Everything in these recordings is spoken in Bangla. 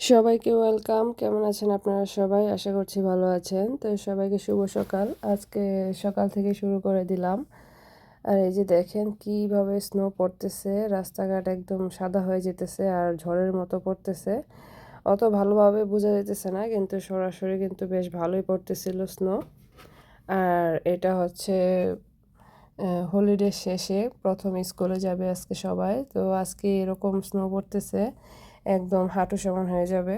সবাইকে ওয়েলকাম। কেমন আছেন আপনারা সবাই? আশা করছি ভালো আছেন। তো সবাইকে শুভ সকাল। আজকে সকাল থেকে শুরু করে দিলাম। আর এই যে দেখেন কীভাবে স্নো পড়তেছে। রাস্তাঘাট একদম সাদা হয়ে যেতেছে আর ঝড়ের মতো পড়তেছে। অত ভালোভাবে বোঝা যেতেছে না, কিন্তু সরাসরি কিন্তু বেশ ভালোই পড়তেছিল স্নো আর এটা হচ্ছে হলিডে শেষে প্রথম স্কুলে যাবে আজকে সবাই। তো আজকে এরকম স্নো পড়তেছে। একদম হাঁটু সমান হয়ে যাবে।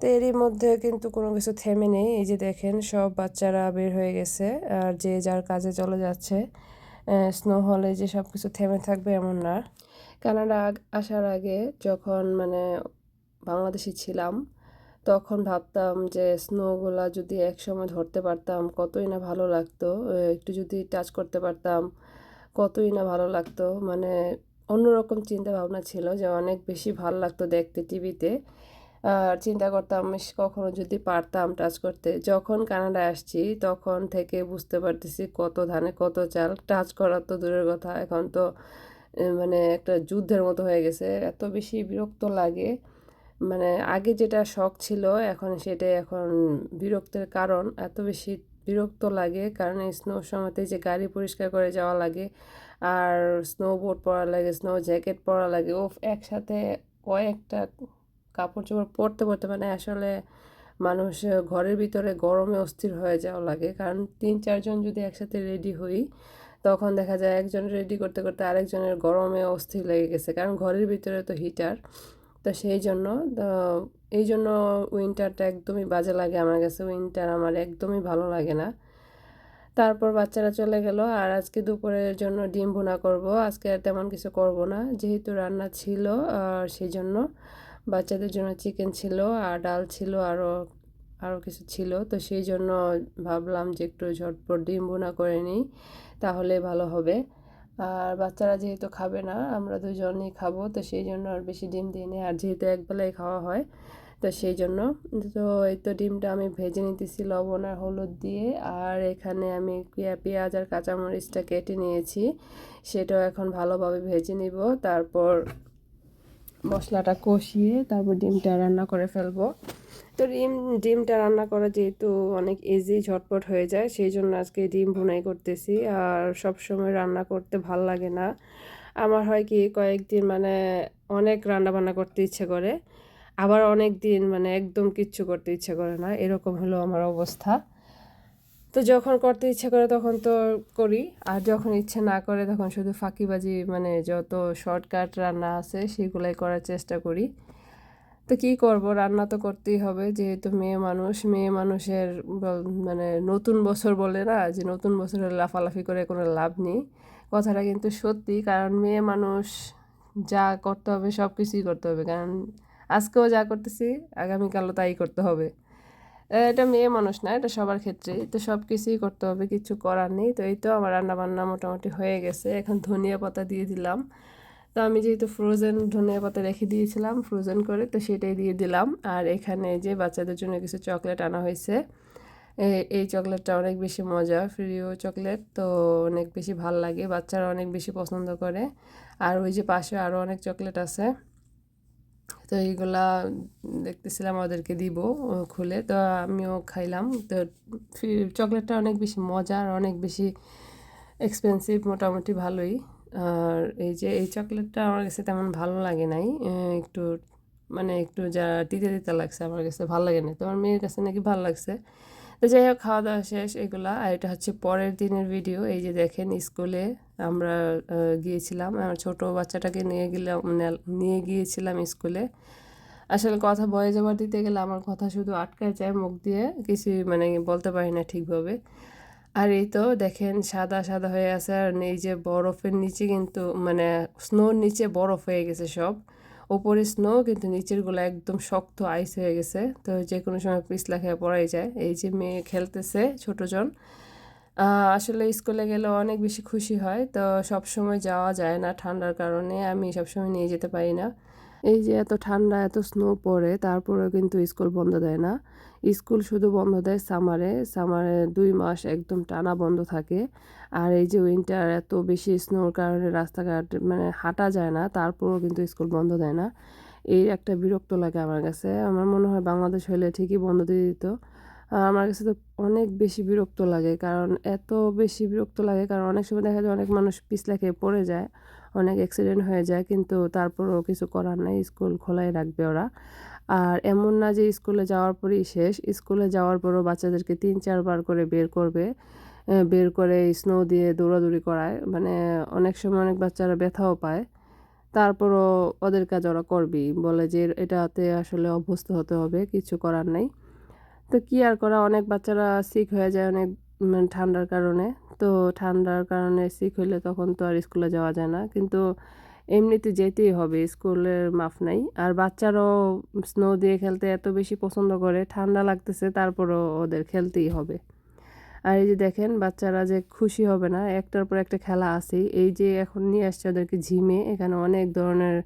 তো এরই মধ্যে কিন্তু কোনো কিছু থেমে নেই। এই যে দেখেন, সব বাচ্চারা বের হয়ে গেছে। আর যে যার কাজে চলে যাচ্ছে স্নো হলে যে সব কিছু থেমে থাকবে এমন না। কানাডা আসার আগে যখন মানে বাংলাদেশি ছিলাম, তখন ভাবতাম যে স্নোগুলা যদি একসময় ধরতে পারতাম, কতই না ভালো লাগতো। একটু যদি টাচ করতে পারতাম, কতই না ভালো লাগতো। মানে অন্যরকম চিন্তা ভাবনা ছিল যে অনেক বেশি ভালো লাগতো দেখতে টিভিতে। আর চিন্তা করতাম কখনো যদি পারতাম টাচ করতে। যখন কানাডায় আসছি, তখন থেকে বুঝতে পারতেছি কত ধানে কত চাল। টাচ করার তো দূরের কথা, এখন তো মানে একটা যুদ্ধের মতো হয়ে গেছে। এত বেশি বিরক্ত লাগে। মানে আগে যেটা শখ ছিল, এখন সেটাই এখন বিরক্তের কারণ। এত বেশি বিরক্ত লাগে, কারণ স্নোর সময়তে যে গাড়ি পরিষ্কার করে যাওয়া লাগে আর স্নোবোর্ড পরা লাগে স্নো জ্যাকেট পরা লাগে ও একসাথে কয়েকটা কাপড় চোপড় পরতে পরতে মানে আসলে মানুষ ঘরের ভিতরে গরমে অস্থির হয়ে যাওয়া লাগে। কারণ তিন, চারজন যদি একসাথে রেডি হই, তখন দেখা যায় একজন রেডি করতে করতে আরেকজনের গরমে অস্থির লেগে গেছে। কারণ ঘরের ভিতরে তো হিটার তো সেই জন্য এই জন্য উইন্টারটা একদমই বাজে লাগে আমার কাছে। উইন্টার আমার একদমই ভালো লাগে না। তারপর বাচ্চারা চলে গেল, আর আজকে দুপুরের জন্য ডিম ভুনা করব। আজকে আর তেমন কিছু করব না, যেহেতু রান্না ছিল, আর সেই জন্য বাচ্চাদের জন্য চিকেন ছিল, আর ডাল ছিল আরও আরও কিছু ছিল। তো সেই জন্য ভাবলাম যে একটু ঝটপট ডিম ভুনা করে নিই, তাহলে ভালো হবে। আর বাচ্চারা যেহেতু খাবে না, আমরা দুজনেই খাব, তো সেই জন্য আর বেশি ডিম দিই নি আর যেহেতু একবেলাই খাওয়া হয় তো সেই জন্য। তো এই তো ডিমটা আমি ভেজে নিতেছি লবণ আর হলুদ দিয়ে। আর এখানে আমি পেঁয়াজ আর কাঁচামরিচটা কেটে নিয়েছি। সেটাও এখন ভালোভাবে ভেজে নিব। তারপর মশলাটা কষিয়ে তারপর ডিমটা রান্না করে ফেলব। তো ডিম, ডিমটা রান্না করা যেহেতু অনেক ইজি ঝটপট হয়ে যায়, সেই জন্য আজকে ডিম ভুনাই করতেছি। আর সব সময় রান্না করতে ভালো লাগে না। আমার হয় কি, কয়েকদিন মানে অনেক রান্না বান্না করতে ইচ্ছে করে। আবার অনেক দিন মানে একদম কিচ্ছু করতে ইচ্ছে করে না, এরকম হলো আমার অবস্থা। তো যখন করতে ইচ্ছে করে তখন তো করি, আর যখন ইচ্ছে না করে তখন শুধু ফাঁকিবাজি মানে যত শর্টকাট রান্না আছে সেগুলাই করার চেষ্টা করি। তো কী করব? রান্না তো করতেই হবে, যেহেতু মেয়ে মানুষ, মেয়ে মানুষের মানে নতুন বছর বলে না, যে নতুন বছরে লাফালাফি করে কোনো লাভ নেই। কথাটা কিন্তু সত্যি, কারণ মেয়ে মানুষ যা করতে হবে সব কিছুই করতে হবে, কারণ আজকেও যা করতেছি, আগামীকালও তাই করতে হবে। এটা মেয়ে মানুষ না, এটা সবার ক্ষেত্রেই। তো সব কিছুই করতে হবে, কিছু করার নেই। তো এই তো আমার রান্না বান্না মোটামুটি হয়ে গেছে। এখন ধনিয়া পাতা দিয়ে দিলাম। তো আমি যেহেতু ফ্রোজেন ধনিয়া পাতা রেখে দিয়েছিলাম ফ্রোজেন করে তো সেটাই দিয়ে দিলাম। আর এখানে যে বাচ্চাদের জন্য কিছু চকলেট আনা হয়েছে এই চকলেটটা অনেক বেশি মজা, প্রিয় চকলেট তো অনেক বেশি ভালো লাগে, বাচ্চারা অনেক বেশি পছন্দ করে। আর ওই যে পাশে আরও অনেক চকলেট আছে। তো এইগুলা দেখতেছিলাম ওদেরকে দিব খুলে। তো আমিও খাইলাম। তো চকলেটটা অনেক বেশি মজার, অনেক বেশি এক্সপেন্সিভ মোটামুটি ভালোই। আর এই যে, এই চকলেটটা আমার কাছে তেমন ভালো লাগে নাই। একটু মানে একটু যা তিতে তিতে লাগছে, আমার কাছে ভালো লাগে না তো আমার মেয়ের কাছে নাকি ভালো লাগছে? তো যাই হোক খাওয়া দাওয়া শেষ, এগুলা। আর এটা হচ্ছে পরের দিনের ভিডিও এই যে দেখেন স্কুলে আমরা গিয়েছিলাম। আমার ছোটো বাচ্চাটাকে নিয়ে গেলাম নিয়ে গিয়েছিলাম স্কুলে। আসলে কথা বয়ে যাবার দিতে গেলে আমার কথা শুধু আটকায় যায় মুখ দিয়ে, কিছু মানে বলতে পারি না ঠিকভাবে। আর এই তো দেখেন, সাদা সাদা হয়ে আছে, আর এই যে বরফের নিচে কিন্তু মানে স্নোর নিচে বরফ হয়ে গেছে সব। ওপরে স্নো কিন্তু নিচেরগুলো একদম শক্ত আইস হয়ে গেছে। তো যে কোনো সময় পিছলা খেয়ে পড়াই যায়। এই যে মেয়ে খেলতেছে ছোটজন আসলে স্কুলে গেলে অনেক বেশি খুশি হয়। তো সব সময় যাওয়া যায় না ঠান্ডার কারণে। আমি সবসময় নিয়ে যেতে পারি না। এই যে এত ঠান্ডা, এত স্নো পড়ে, তারপরেও কিন্তু স্কুল বন্ধ দেয় না। স্কুল শুধু বন্ধ দেয় সামারে সামারে দুই মাস একদম টানা বন্ধ থাকে। আর এই যে উইন্টার এত বেশি স্নোর কারণে রাস্তাঘাট মানে হাঁটা যায় না, তারপরেও কিন্তু স্কুল বন্ধ দেয় না। এই একটা বিরক্ত লাগে আমার কাছে। আমার মনে হয় বাংলাদেশ হলে ঠিকই বন্ধ দিয়ে দিত। আমার কাছে তো অনেক বেশি বিরক্ত লাগে, কারণ এত বেশি বিরক্ত লাগে, কারণ অনেক সময় দেখা যায় অনেক মানুষ পিছলা খেয়ে পড়ে যায়। অনেক অ্যাক্সিডেন্ট হয়ে যায়, কিন্তু তারপরও কিছু করার নেই স্কুল খোলাই রাখবে ওরা। আর এমন না যে স্কুলে যাওয়ার পরেই শেষ স্কুলে যাওয়ার পরও বাচ্চাদেরকে তিন চারবার করে বের করবে বের করে স্নো দিয়ে দৌড়াদৌড়ি করায়। মানে অনেক সময় অনেক বাচ্চারা ব্যথাও পায়। তারপরও ওদের কাজ ওরা করবেই। বলে যে এটাতে আসলে অভ্যস্ত হতে হবে, কিছু করার নেই। তো কী আর করা? অনেক বাচ্চারা সিক হয়ে যায়, অনেক ঠান্ডার কারণে। তো ঠান্ডার কারণে সিক হইলে তখন তো আর স্কুলে যাওয়া যায় না। কিন্তু এমনিতে যেতেই হবে স্কুলের মাফ নাই। আর বাচ্চারাও স্নো দিয়ে খেলতে এত বেশি পছন্দ করে, ঠান্ডা লাগতেছে, তারপরও ওদের খেলতেই হবে। আর এই যে দেখেন, বাচ্চারা যে খুশি হবে না, একটার পর একটা খেলা আছে এই যে এখন নিয়ে আসছে ওদেরকে ঝিমে এখানে অনেক ধরনের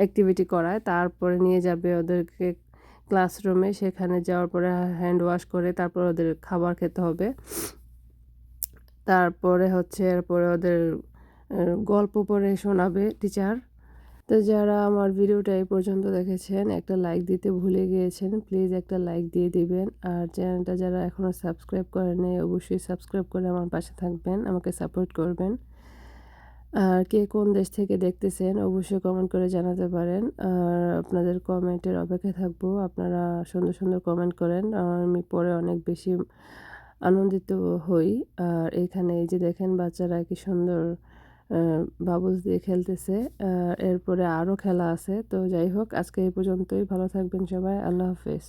অ্যাক্টিভিটি করায়। তারপরে নিয়ে যাবে ওদেরকে ক্লাসরুমে সেখানে যাওয়ার পরে হ্যান্ড ওয়াশ করে তারপর ওদের খাবার খেতে হবে। তারপরে হচ্ছে এরপরে ওদের গল্প পড়ে শোনাবে টিচার তো যারা আমার ভিডিওটা এই পর্যন্ত দেখেছেন, একটা লাইক দিতে ভুলে গিয়েছেন প্লিজ একটা লাইক দিয়ে দিবেন। আর চ্যানেলটা যারা এখনও সাবস্ক্রাইব করেন অবশ্যই সাবস্ক্রাইব করে আমার পাশে থাকবেন, আমাকে সাপোর্ট করবেন। আর কে কোন দেশ থেকে দেখতেছেন, অবশ্যই কমেন্ট করে জানাতে পারেন। আর আপনাদের কমেন্টের অপেক্ষায় থাকব, আপনারা সুন্দর সুন্দর কমেন্ট করেন। আমি পরে অনেক বেশি আনন্দিত হই। আর এখানে এই যে দেখেন, বাচ্চারা কি সুন্দর বাবুস দিয়ে খেলতেছে। এরপরে আরও খেলা আছে। তো যাই হোক, আজকে এই পর্যন্তই। ভালো থাকবেন সবাই। আল্লাহ হাফেজ।